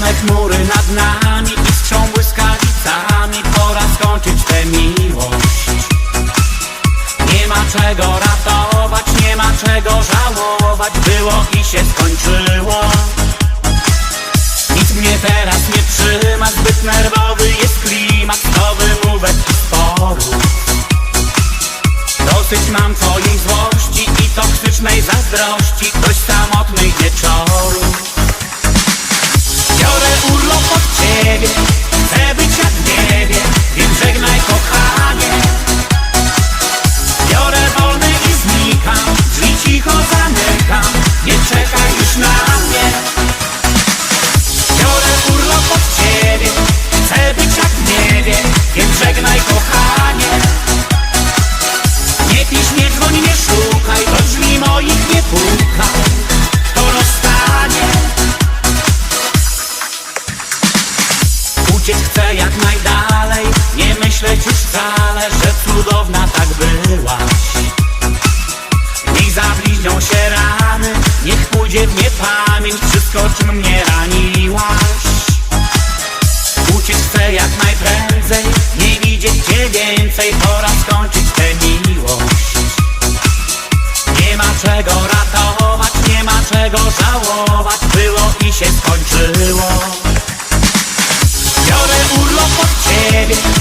Czarne chmury nad nami Iskrzą błyskawicami Pora skończyć tę miłość. Nie ma czego ratować Nie ma czego żałować. Było i się skończyło. Nic mnie teraz nie trzyma Zbyt nerwowy jest klimat. To wymówek i sporów Dosyć mam twojej złości I toksycznej zazdrości. Dość samotnych Uciec chcę jak najdalej. Nie myśleć już wcale Że cudowna tak byłaś. Niech zabliźnią się rany Niech pójdzie w niepamięć Wszystko czym mnie raniłaś baby.